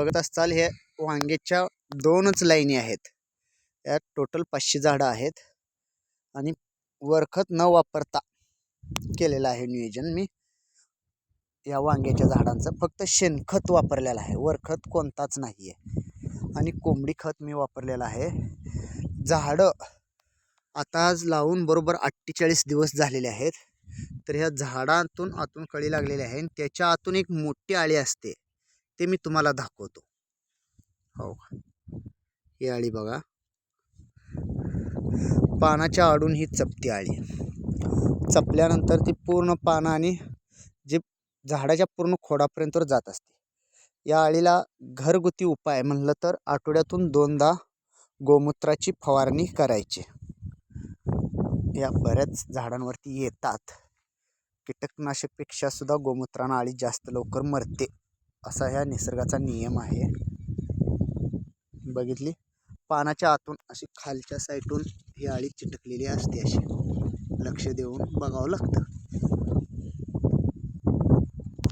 बघत असताल हे वांग्याच्या दोनच लाईनी आहेत. यात टोटल पाचशे झाडं आहेत. आणि वरखत न वापरता केलेलं आहे नियोजन मी. या वांग्याच्या झाडांचं फक्त शेणखत वापरलेलं आहे. वरखत कोणताच नाही आहे आणि कोंबडी खत मी वापरलेलं आहे. झाडं आता आज लावून बरोबर अठ्ठेचाळीस दिवस झालेले आहेत. तर ह्या झाडातून आतून कळी लागलेली आहे आणि त्याच्या आतून एक मोठी आळी असते. ते मी तुम्हाला दाखवतो. हो ही आळी बघा. पानाच्या आडून ही चपती आळी. चपल्यानंतर ती पूर्ण पानं आणि जे झाडाच्या पूर्ण खोडापर्यंत जात असते. या आळीला घरगुती उपाय म्हणलं तर आठवड्यातून दोनदा गोमूत्राची फवारणी करायची. या बऱ्याच झाडांवरती येतात. कीटकनाशकपेक्षा सुद्धा गोमूत्रानं आळी जास्त लवकर मरते. असा ह्या निसर्गाचा नियम आहे. बघितली? पानाच्या आतून अशी खालच्या साईडून ही आळी चिटकलेली असते अशी. लक्ष देऊन बघावं लागतं.